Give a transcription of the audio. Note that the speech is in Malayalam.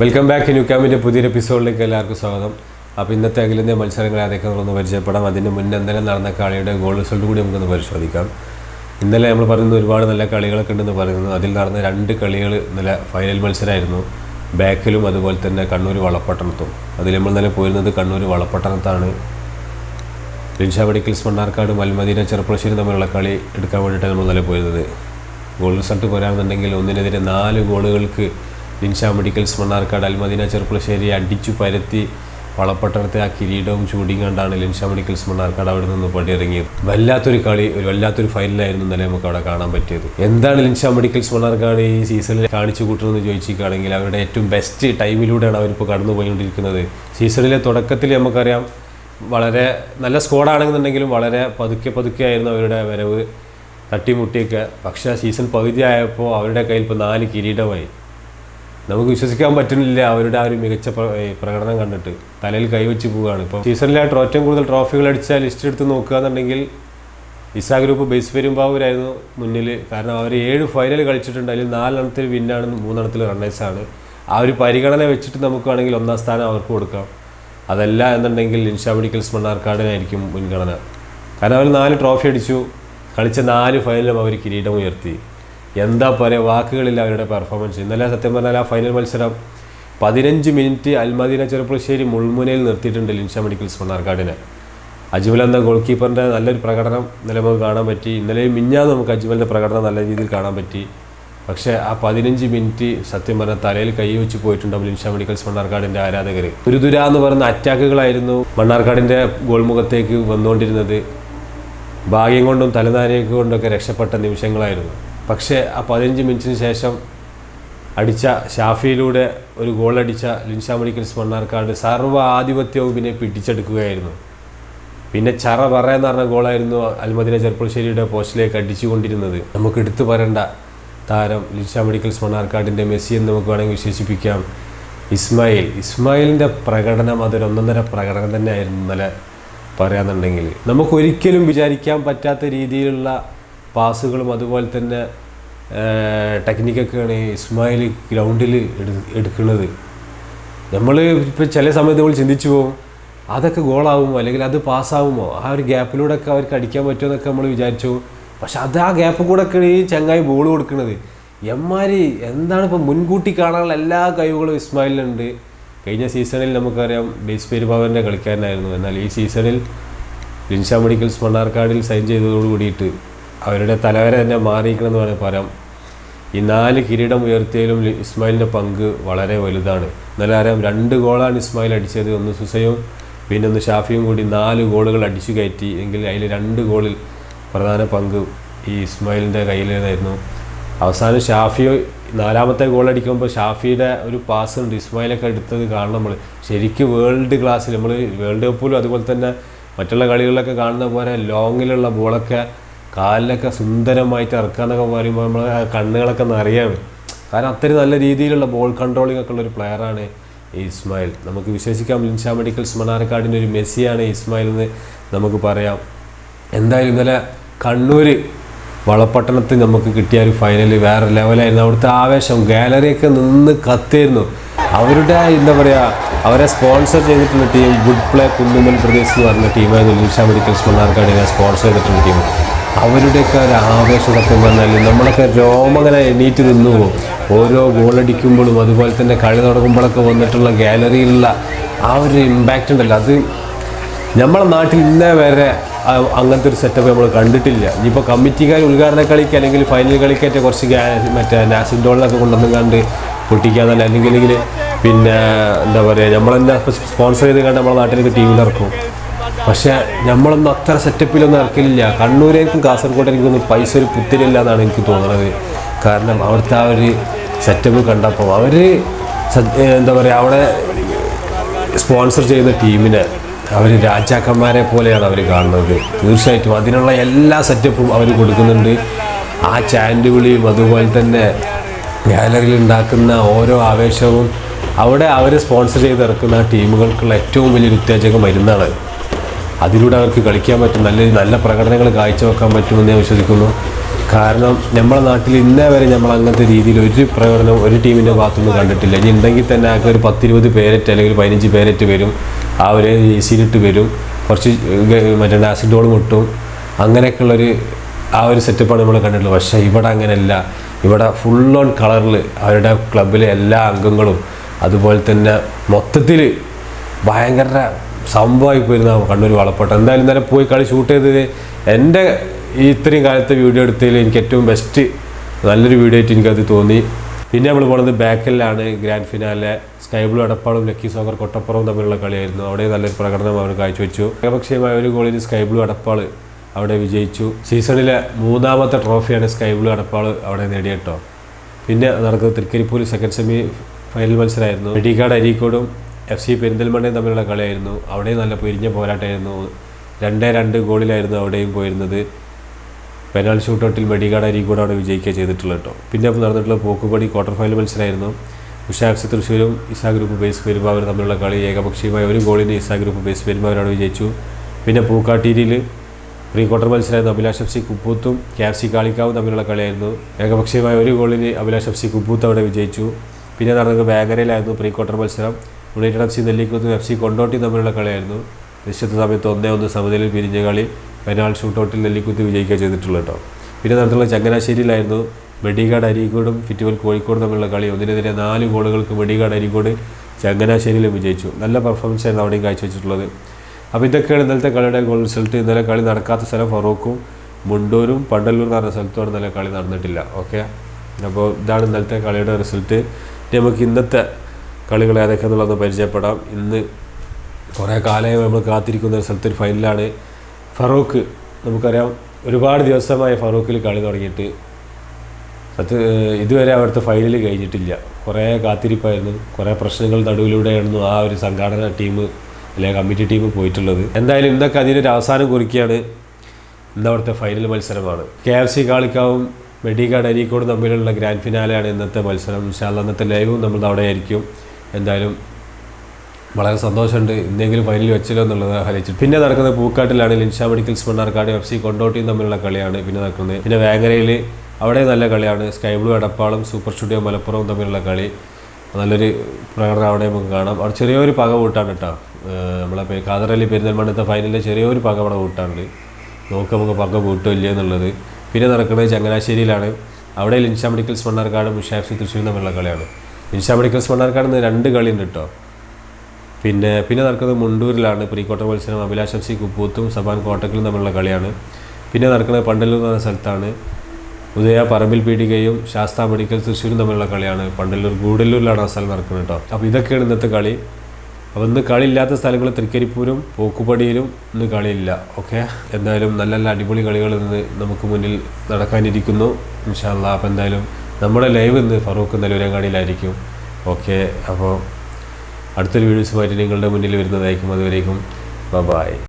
വെൽക്കം ബാക്ക് ന്യൂ ക്യാമ്പിന്റെ പുതിയൊരു എപ്പിസോഡിലേക്ക് എല്ലാവർക്കും സ്വാഗതം. അപ്പോൾ ഇന്നത്തെ അഖിലിന്റെ മത്സരങ്ങൾ ഏതൊക്കെ ഒന്ന് പരിചയപ്പെടാം. അതിന് മുന്നേ ഇന്നലെ നടന്ന കളിയുടെ ഗോൾ റിസൾട്ട് കൂടി നമുക്കൊന്ന് പരിശോധിക്കാം. ഇന്നലെ നമ്മൾ പറയുന്നത് ഒരുപാട് നല്ല കളികളൊക്കെ ഉണ്ടെന്ന് പറയുന്നു അതിൽ നടന്ന രണ്ട് കളികൾ ഇന്നലെ ഫൈനൽ മത്സരമായിരുന്നു. ബാക്കിലും അതുപോലെ തന്നെ കണ്ണൂർ വളപ്പട്ടണത്തും അതിൽ നമ്മൾ ഇന്നലെ പോയിരുന്നത് കണ്ണൂർ വളപ്പട്ടണത്താണ് ലിൻഷ മെഡിക്കൽസ് മണ്ണാർക്കാട് മൽമദീന ചെറുപ്പശ്ശേരി തമ്മിലുള്ള കളി എടുക്കാൻ വേണ്ടിയിട്ടാണ് നമ്മൾ ഇന്നലെ പോയിരുന്നത്. ഗോൾ റിസൾട്ട് പോരാമെന്നുണ്ടെങ്കിൽ ഒന്നിനെതിരെ നാല് ഗോളുകൾക്ക് ലിൻഷ മെഡിക്കൽസ് മണ്ണാർക്കാട് അൽമദീന ചെറുപ്പുളശ്ശേരി അടിച്ചു പരത്തി വളപ്പട്ടണത്തെ ആ കിരീടവും ചൂടിയും കണ്ടാണ് ലിൻഷ മെഡിക്കൽസ് മണ്ണാർക്കാട് അവിടെ നിന്ന് പടിയിറങ്ങിയത്. വല്ലാത്തൊരു കളി ഒരു വല്ലാത്തൊരു ഫൈനലായിരുന്നു ഇന്നലെ നമുക്ക് അവിടെ കാണാൻ പറ്റിയത്. എന്താണ് ലിൻഷാ മെഡിക്കൽസ് മണ്ണാർക്കാട് ഈ സീസണിൽ കാണിച്ചു കൂട്ടണമെന്ന് ചോദിച്ചിരിക്കുകയാണെങ്കിൽ അവരുടെ ഏറ്റവും ബെസ്റ്റ് ടൈമിലൂടെയാണ് അവരിപ്പോൾ കടന്നു പോയിക്കൊണ്ടിരിക്കുന്നത് സീസണിലെ തുടക്കത്തിൽ നമുക്കറിയാം വളരെ നല്ല സ്കോഡാണെന്നുണ്ടെങ്കിലും വളരെ പതുക്കെ പതുക്കെ ആയിരുന്നു അവരുടെ വരവ്. തട്ടിമുട്ടിയൊക്കെ. പക്ഷേ സീസൺ പകുതി ആയപ്പോൾ അവരുടെ കയ്യിൽ ഇപ്പോൾ നാല് കിരീടമായി. നമുക്ക് വിശ്വസിക്കാൻ പറ്റുന്നില്ല അവരുടെ ആ ഒരു മികച്ച പ്രകടനം കണ്ടിട്ട്. തലയിൽ കൈവച്ച് പോവുകയാണ്. ഇപ്പോൾ സീസണിലായിട്ട് ഏറ്റവും കൂടുതൽ ട്രോഫികൾ അടിച്ച ലിസ്റ്റ് എടുത്ത് നോക്കുകയെന്നുണ്ടെങ്കിൽ ഇസാ ഗ്രൂപ്പ് ബേസ് പെരുമ്പാവൂരായിരുന്നു മുന്നിൽ കാരണം അവർ ഏഴ് ഫൈനൽ കളിച്ചിട്ടുണ്ട്. അതിൽ നാലെണ്ണത്തിൽ വിന്നാണ് മൂന്നെണ്ണത്തിൽ റണ്ണേഴ്സാണ് ആ ഒരു പരിഗണന വെച്ചിട്ട് നമുക്ക് വേണമെങ്കിൽ ഒന്നാം സ്ഥാനം അവർക്ക് കൊടുക്കാം. അതല്ല എന്നുണ്ടെങ്കിൽ ഇൻഷാ മെഡിക്കൽസ് മണ്ണാർക്കാടിനായിരിക്കും മുൻഗണന. കാരണം അവർ നാല് ട്രോഫി അടിച്ചു. കളിച്ച നാല് ഫൈനലും അവർ കിരീടം ഉയർത്തി. എന്താ പറയുക വാക്കുകളില്ല അവരുടെ പെർഫോമൻസ് ഇന്നലെ സത്യം പറഞ്ഞാൽ ആ ഫൈനൽ മത്സരം പതിനഞ്ച് മിനിറ്റ് അൽമദീന ചെറുപ്പശ്ശേരി മുൾമുനയിൽ നിർത്തിയിട്ടുണ്ട് ലിൻഷ മെഡിക്കൽസ് മണ്ണാർക്കാടിനെ. അജ്മൽ എന്ന ഗോൾ കീപ്പറിന്റെ നല്ലൊരു പ്രകടനം ഇന്നലെ നമുക്ക് കാണാൻ പറ്റി. ഇന്നലെയും മിഞ്ഞാന്ന് നമുക്ക് അജ്മലിന്റെ പ്രകടനം നല്ല രീതിയിൽ കാണാൻ പറ്റി. പക്ഷേ ആ പതിനഞ്ച് മിനിറ്റ് സത്യം പറഞ്ഞാൽ തലയിൽ കൈ വെച്ച് പോയിട്ടുണ്ടാവും ലിൻഷ മെഡിക്കൽസ് മണ്ണാർക്കാടിന്റെ ആരാധകർ ഗുരുദുര ദുര എന്ന് പറയുന്ന അറ്റാക്കുകളായിരുന്നു മണ്ണാർക്കാടിന്റെ ഗോൾ മുഖത്തേക്ക് വന്നുകൊണ്ടിരുന്നത്. ഭാഗ്യം കൊണ്ടും തലനാരിക കൊണ്ടൊക്കെ രക്ഷപ്പെട്ട നിമിഷങ്ങളായിരുന്നു. പക്ഷേ ആ പതിനഞ്ച് മിനിറ്റിന് ശേഷം അടിച്ച ഷാഫിയിലൂടെ ഒരു ഗോൾ അടിച്ച മെഡിക്കൽസ് മണ്ണാർക്കാട് സർവ ആധിപത്യവും പിന്നെ പിടിച്ചെടുക്കുകയായിരുന്നു. പിന്നെ ചറ പറയെന്ന് പറഞ്ഞ ഗോളായിരുന്നു അൽമദിന ചെർപ്പുളശ്ശേരിയുടെ പോസ്റ്റിലേക്ക് അടിച്ചുകൊണ്ടിരുന്നത്. നമുക്ക് എടുത്തു പറയേണ്ട താരം ലിൻഷ മെഡിക്കൽസ് മണ്ണാർക്കാടിന്റെ മെസ്സി എന്ന് നമുക്ക് വേണമെങ്കിൽ വിശേഷിപ്പിക്കാം. ഇസ്മായിൽ. ഇസ്മായിലിന്റെ പ്രകടനം അതൊരു ഒന്നൊന്നര പ്രകടനം തന്നെയായിരുന്നു ഇന്നലെ പറയാന്നുണ്ടെങ്കിൽ. നമുക്കൊരിക്കലും വിചാരിക്കാൻ പറ്റാത്ത രീതിയിലുള്ള പാസുകളും അതുപോലെ തന്നെ ടെക്നിക്കൊക്കെയാണ് ഇസ്മായിൽ ഗ്രൗണ്ടിൽ എടുക്കുന്നത്. നമ്മൾ ഇപ്പോൾ ചില സമയത്ത് നമ്മൾ ചിന്തിച്ചു പോകും അതൊക്കെ ഗോളാവുമോ? അല്ലെങ്കിൽ അത് പാസ്സാവുമോ? ആ ഒരു ഗ്യാപ്പിലൂടെ ഒക്കെ അവർക്ക് അടിക്കാൻ പറ്റുമോ എന്നൊക്കെ നമ്മൾ വിചാരിച്ചു പക്ഷെ അത് ആ ഗ്യാപ്പ് കൂടെ ഒക്കെയാണ് ഈ ചങ്ങായി ബോൾ കൊടുക്കുന്നത്. എമ്മാരി എന്താണ് ഇപ്പോൾ മുൻകൂട്ടി കാണാനുള്ള എല്ലാ കഴിവുകളും ഇസ്മായിലിനുണ്ട്. കഴിഞ്ഞ സീസണിൽ നമുക്കറിയാം ബേസ് പെരുമാവന്റെ കളിക്കാരനായിരുന്നു. എന്നാൽ ഈ സീസണിൽ ലിൻഷ മെഡിക്കൽസ് മണ്ണാർക്കാടിൽ സൈൻ ചെയ്തതോട് കൂടിയിട്ട് അവരുടെ തലവര തന്നെ മാറിയിരിക്കണമെന്ന് വേണമെങ്കിൽ പറയാം ഈ നാല് കിരീടം ഉയർത്തിയാലും ഇസ്മായിലിന്റെ പങ്ക് വളരെ വലുതാണ്. എന്നാലും അറിയാം രണ്ട് ഗോളാണ് ഇസ്മായിൽ അടിച്ചത്. ഒന്ന് സുസയും പിന്നെ ഒന്ന് ഷാഫിയും കൂടി നാല് ഗോളുകൾ അടിച്ചു കയറ്റി. എങ്കിൽ അതിൽ രണ്ട് ഗോളിൽ പ്രധാന പങ്ക് ഈ ഇസ്മായിലിന്റെ കയ്യിലേതായിരുന്നു. അവസാനം ഷാഫി നാലാമത്തെ ഗോൾ അടിക്കുമ്പോൾ ഷാഫിയുടെ ഒരു പാസ് ഉണ്ട്. ഇസ്മായിലൊക്കെ എടുത്തത് കാണണം നമ്മൾ ശരിക്കും വേൾഡ് ക്ലാസ്സിൽ നമ്മൾ വേൾഡ് കപ്പിലും അതുപോലെ തന്നെ മറ്റുള്ള കളികളിലൊക്കെ കാണുന്ന പോലെ ലോങ്ങിലുള്ള ബോളൊക്കെ കാലിലൊക്കെ സുന്ദരമായിട്ട് ഇറക്കാന്നൊക്കെ പറയുമ്പോൾ നമ്മൾ കണ്ണുകളൊക്കെ നിറയാണ്. കാരണം അത്രയും നല്ല രീതിയിലുള്ള ബോൾ കൺട്രോളിംഗ് ഒക്കെ ഉള്ള ഒരു പ്ലെയറാണ് ഇസ്മായിൽ. നമുക്ക് വിശ്വസിക്കാം ലിൻഷാ മെഡിക്കൽസ് സ്മനാർക്കാടിന്റെ ഒരു മെസ്സിയാണ് ഇസ്മായിൽ എന്ന് നമുക്ക് പറയാം. എന്തായാലും ഇന്നലെ കണ്ണൂർ വളപ്പട്ടണത്തിൽ നമുക്ക് കിട്ടിയ ഒരു ഫൈനൽ വേറെ ലെവലായിരുന്നു അവിടുത്തെ ആവേശം ഗാലറിയൊക്കെ നിന്ന് കത്തിയിരുന്നു. അവരുടെ എന്താ പറയുക അവരെ സ്പോൺസർ ചെയ്തിട്ടുള്ള ടീം ഗുഡ് പ്ലേ കുന്നുമൽ പ്രദേശ് എന്ന് പറഞ്ഞ ടീമായിരുന്നു ലിൻഷ മെഡിക്കൽസ് മണ്ണാർക്കാടിനെ സ്പോൺസർ ചെയ്തിട്ടുള്ള ടീം അവരുടെയൊക്കെ ഒരു ആവേശം സത്യം പറഞ്ഞാൽ നമ്മളൊക്കെ രോമങ്ങനെ എണീറ്റ് നിന്നു. പോകും ഓരോ ഗോളടിക്കുമ്പോഴും അതുപോലെ തന്നെ കളി തുടങ്ങുമ്പോഴൊക്കെ വന്നിട്ടുള്ള ഗാലറിയിലുള്ള ആ ഒരു ഇമ്പാക്റ്റ് ഉണ്ടല്ലോ. അത് നമ്മളെ നാട്ടിൽ ഇന്നേ വരെ അങ്ങനത്തെ ഒരു സെറ്റപ്പ് നമ്മൾ കണ്ടിട്ടില്ല. ഇനിയിപ്പോൾ കമ്മിറ്റിക്കാർ ഉദ്ഘാടന കളിക്ക് അല്ലെങ്കിൽ ഫൈനൽ കളിക്കേറ്റ കുറച്ച് മറ്റേ നാസിൻ ഡോളിലൊക്കെ കൊണ്ടുവന്നും കണ്ട് പൊട്ടിക്കാന്നല്ല അല്ലെങ്കിൽ പിന്നെ എന്താ പറയുക നമ്മൾ തന്നെ സ്പോൺസർ ചെയ്ത് കണ്ട് നമ്മളെ നാട്ടിലേക്ക് ടീമിലിറക്കും പക്ഷേ നമ്മളൊന്നും അത്ര സെറ്റപ്പിലൊന്നും ഇറക്കലില്ല കണ്ണൂരേക്കും കാസർഗോഡേക്കും പൈസ ഒരു പുത്തിരില്ല എന്നാണ് എനിക്ക് തോന്നുന്നത്. കാരണം അവിടുത്തെ ആ ഒരു സെറ്റപ്പ് കണ്ടപ്പോൾ അവർ എന്താ പറയുക അവിടെ സ്പോൺസർ ചെയ്യുന്ന ടീമിനെ അവർ രാജാക്കന്മാരെ പോലെയാണ് അവർ കാണുന്നത്. തീർച്ചയായിട്ടും അതിനുള്ള എല്ലാ സെറ്റപ്പും അവർ കൊടുക്കുന്നുണ്ട്. ആ ചാൻഡ് വിളിയും അതുപോലെ തന്നെ ഗാലറിയിൽ ഉണ്ടാക്കുന്ന ഓരോ ആവേശവും അവിടെ അവർ സ്പോൺസർ ചെയ്ത് ഇറക്കുന്ന ടീമുകൾക്കുള്ള ഏറ്റവും വലിയൊരു ഉത്തേജക മരുന്നാണ്. അതിലൂടെ അവർക്ക് കളിക്കാൻ പറ്റും. നല്ല നല്ല പ്രകടനങ്ങൾ കാഴ്ചവെക്കാൻ പറ്റുമെന്ന് ഞാൻ വിശ്വസിക്കുന്നു. കാരണം നമ്മളെ നാട്ടിൽ ഇന്നേ വരെ നമ്മൾ അങ്ങനത്തെ രീതിയിൽ ഒരു പ്രകടനം ഒരു ടീമിന്റെ ഭാഗത്തുനിന്ന് കണ്ടിട്ടില്ല. ഇനി ഉണ്ടെങ്കിൽ തന്നെ ആകെ ഒരു പത്തിരുപത് പേരറ്റ് അല്ലെങ്കിൽ പതിനഞ്ച് പേരറ്റ് വരും. ആ ഒരു എ സിയിലിട്ട് വരും. കുറച്ച് മറ്റേ ആസിഡ് ബോൾ മുട്ടും. അങ്ങനെയൊക്കെയുള്ളൊരു ആ ഒരു സെറ്റപ്പാണ് നമ്മൾ കണ്ടിട്ടുള്ളത്. പക്ഷേ ഇവിടെ അങ്ങനെയല്ല. ഇവിടെ ഫുൾ ഓൺ കളറിൽ അവരുടെ ക്ലബിലെ എല്ലാ അംഗങ്ങളും അതുപോലെ തന്നെ മൊത്തത്തിൽ ഭയങ്കര സംഭവമായി പോയിരുന്ന കണ്ണൂർ വളപ്പോട്ട്. എന്തായാലും ഇന്നലെ പോയി കളി ഷൂട്ട് ചെയ്തത് എന്റെ ഈ ഇത്രയും കാലത്തെ വീഡിയോ എടുത്തതിൽ എനിക്ക് ഏറ്റവും ബെസ്റ്റ് നല്ലൊരു വീഡിയോ ആയിട്ട് എനിക്കത് തോന്നി. പിന്നെ നമ്മൾ പോണത് ബാക്കിലാണ് ഗ്രാൻഡ് ഫിനാലെ സ്കൈ ബ്ലൂ അടപ്പാളും ലക്കി സോക്കർ കൊട്ടപ്പുറവും തമ്മിലുള്ള കളിയായിരുന്നു. അവിടെ നല്ലൊരു പ്രകടനം അവർ കാഴ്ചവെച്ചു. ഏകപക്ഷീയമായ ഒരു ഗോളിന് സ്കൈ ബ്ലൂ അടപ്പാൾ അവിടെ വിജയിച്ചു. സീസണിലെ മൂന്നാമത്തെ ട്രോഫിയാണ് സ്കൈ ബ്ലൂ അടപ്പാൾ അവിടെ നേടിയിട്ടോ പിന്നെ നടക്കുന്നത് തൃക്കരിപ്പൂർ സെക്കൻഡ് സെമി ഫൈനൽ മത്സരമായിരുന്നു. മെഡിക്കാട് അരീക്കോടും എഫ് സി പെരിന്തൽമണ്ണയും തമ്മിലുള്ള കളിയായിരുന്നു. അവിടെയും നല്ല പൊരിഞ്ഞ പോരാട്ടമായിരുന്നു. രണ്ടേ രണ്ട് ഗോളിലായിരുന്നു അവിടെയും പോയിരുന്നത്. പെനാൾ ഷൂട്ടൗട്ടിൽ മെഡിഗാഡ് അവിടെ വിജയിക്കുക ചെയ്തിട്ടുള്ളത് കേട്ടോ. പിന്നെ നടന്നിട്ടുള്ള പോക്കുപടി ക്വാർട്ടർ ഫൈനൽ മത്സരമായിരുന്നു. ഉഷാക്സ് തൃശ്ശൂരും ഇസാ ഗ്രൂപ്പ് ബേസ് പെരുമാവരും തമ്മിലുള്ള കളി ഏകപക്ഷീയമായ ഒരു ഗോളിന് ഇസാ ഗ്രൂപ്പ് ബേസ് പെരുമാവരാണ് വിജയിച്ചു. പിന്നെ പൂക്കാട്ടീരിയിൽ പ്രീ ക്വാർട്ടർ മത്സരമായിരുന്നു അഭിലാഷ് എഫ് സി കുപ്പൂത്തും കെ എഫ് സി കാളിക്കാവും തമ്മിലുള്ള കളിയായിരുന്നു. ഏകപക്ഷീയമായ ഒരു ഗോളിന് അഭിലാഷ് എഫ് സി കുപ്പൂത്ത് അവിടെ വിജയിച്ചു. പിന്നെ നടന്നത് വേഗരയിലായിരുന്നു പ്രീ ക്വാർട്ടർ മത്സരം. യുണൈറ്റഡ് എഫ് സി നെല്ലിക്കുത്തും എഫ് സി കൊണ്ടോട്ടി തമ്മിലുള്ള കളിയായിരുന്നു. നിശ്ചിത സമയത്ത് ഒന്നേ ഒന്ന് സമനിലയിൽ പിരിഞ്ഞ കളി പെനാൾ ഷൂട്ടൗട്ടിൽ നെല്ലിക്കുത്ത് വിജയിക്കുക ചെയ്തിട്ടുള്ളൂ കേട്ടോ. പിന്നെ നടത്തുള്ള ചങ്ങനാശ്ശേരിയിലായിരുന്നു. മെഡിഗാഡ് അരീക്കോടും ഫിറ്റുവൽ കോഴിക്കോട് തമ്മിലുള്ള കളി. ഒന്നിനെതിരെ നാല് ഗോളുകൾക്ക് മെഡിഗാഡ് അരീക്കോട് ചങ്ങനാശ്ശേരിയിലും വിജയിച്ചു. നല്ല പെർഫോമൻസ് ആയിരുന്നു അവിടെയും കാഴ്ചവെച്ചിട്ടുള്ളത്. അപ്പോൾ ഇതൊക്കെയാണ് ഇന്നലത്തെ കളിയുടെ ഗോൾ റിസൾട്ട് ഇന്നലെ കളി നടക്കാത്ത സ്ഥലം ഫറൂഖും മുണ്ടൂരും പണ്ടല്ലൂർ എന്ന് പറഞ്ഞ ഇന്നലെ കളി നടന്നിട്ടില്ല. ഓക്കെ അപ്പോൾ ഇതാണ് ഇന്നലത്തെ കളിയുടെ റിസൾട്ട് നമുക്ക് ഇന്നത്തെ കളികൾ ഏതൊക്കെയാണെന്നുള്ളത് പരിചയപ്പെടാം. ഇന്ന് കുറേ കാലമായി നമ്മൾ കാത്തിരിക്കുന്ന ഒരു സ്ഥലത്ത് ഒരു ഫൈനലാണ്. ഫറൂഖ് നമുക്കറിയാം ഒരുപാട് ദിവസമായി ഫറൂഖിൽ കളി തുടങ്ങിയിട്ട്. സത്യ ഇതുവരെ അവിടുത്തെ ഫൈനൽ കഴിഞ്ഞിട്ടില്ല. കുറേ കാത്തിരിപ്പായിരുന്നു. കുറേ പ്രശ്നങ്ങൾ നടുവിലൂടെയായിരുന്നു ആ ഒരു സംഘാടന ടീം അല്ലെങ്കിൽ കമ്മിറ്റി ടീം പോയിട്ടുള്ളത്. എന്തായാലും ഇന്നൊക്കെ അതിനൊരു അവസാനം കുറിക്കുകയാണ്. ഇന്ന് അവിടുത്തെ ഫൈനൽ മത്സരമാണ്. കെ എഫ് സി കാളിക്കാവും മെഡിക്കാട് അരീക്കോട് തമ്മിലുള്ള ഗ്രാൻഡ് ഫിനാലെയാണ് ഇന്നത്തെ മത്സരം. ഇൻഷാല്ല ഇന്നത്തെ ലൈവും നമ്മൾ അവിടെ ആയിരിക്കും. എന്തായാലും വളരെ സന്തോഷമുണ്ട് ഇന്നെങ്കിലും ഫൈനൽ വെച്ചല്ലോ എന്നുള്ളത് ഹലിച്ചു പിന്നെ നടക്കുന്നത് പൂക്കാട്ടിലാണ്. Linsha medicals Mannarkkad F C കൊണ്ടോട്ടിയും തമ്മിലുള്ള കളിയാണ് പിന്നെ നടക്കുന്നത്. പിന്നെ വേങ്ങരയിൽ അവിടെ നല്ല കളിയാണ്. സ്കൈ ബ്ലൂ എടപ്പാളും സൂപ്പർ സ്റ്റുഡിയോ മലപ്പുറവും തമ്മിലുള്ള കളി. നല്ലൊരു പ്രകടനം അവിടെ നമുക്ക് കാണാം. അവിടെ ചെറിയൊരു പക കൂട്ടാണ് കേട്ടോ. നമ്മളെ കാതറലി പെരുന്തൽമണ്ണത്തെ ഫൈനലിൽ ചെറിയൊരു പക അവിടെ കൂട്ടാണ് നോക്ക് നമുക്ക് പക കൂട്ടില്ല എന്നുള്ളത്. പിന്നെ നടക്കുന്നത് ചങ്ങനാശ്ശേരിയിലാണ്. അവിടെ ലിൻഷാ മെഡിക്കൽസ് മണ്ണാർക്കാടും സി തൃശ്ശൂരും തമ്മിലുള്ള കളിയാണ്. ലിൻഷാ മെഡിക്കൽസ് മണ്ണാർക്കാട് നിന്ന് രണ്ട് കളിയുണ്ട് കേട്ടോ പിന്നെ പിന്നെ നടക്കുന്നത് മുണ്ടൂരിലാണ്. പ്രീക്വാർട്ടർ മത്സരം അഭിലാഷം സി കുപ്പൂത്തും സബാൻ കോട്ടക്കലും തമ്മിലുള്ള കളിയാണ്. പിന്നെ നടക്കുന്നത് പണ്ടല്ലൂർ എന്ന സ്ഥലത്താണ്. ഉദയ പറമ്പിൽ പീടികയും ശാസ്ത്ര മെഡിക്കൽ തൃശ്ശൂരും തമ്മിലുള്ള കളിയാണ്. പണ്ടല്ലൂർ ഗൂഡല്ലൂരിലാണ് ആ സ്ഥലം നടക്കുന്നത് കേട്ടോ അപ്പോൾ ഇതൊക്കെയാണ് ഇന്നത്തെ കളി. അപ്പോൾ ഇന്ന് കളിയില്ലാത്ത സ്ഥലങ്ങൾ തൃക്കരിപ്പൂരും പോക്കുപടിയിലും ഇന്ന് കളിയില്ല. ഓക്കെ? എന്തായാലും നല്ല നല്ല അടിപൊളി കളികൾ ഇന്ന് നമുക്ക് മുന്നിൽ നടക്കാനിരിക്കുന്നു. ഇൻഷാല്ല അപ്പോൾ എന്തായാലും നമ്മുടെ ലൈവ് ഇന്ന് ഫറൂഖ് നെല്ലൂരങ്ങാടിയിലായിരിക്കും. ഓക്കെ അപ്പോൾ അടുത്തൊരു വീഡിയോസുമായിട്ട് നിങ്ങളുടെ മുന്നിൽ വരുന്നതായിരിക്കും. അതുവരേക്കും ബൈ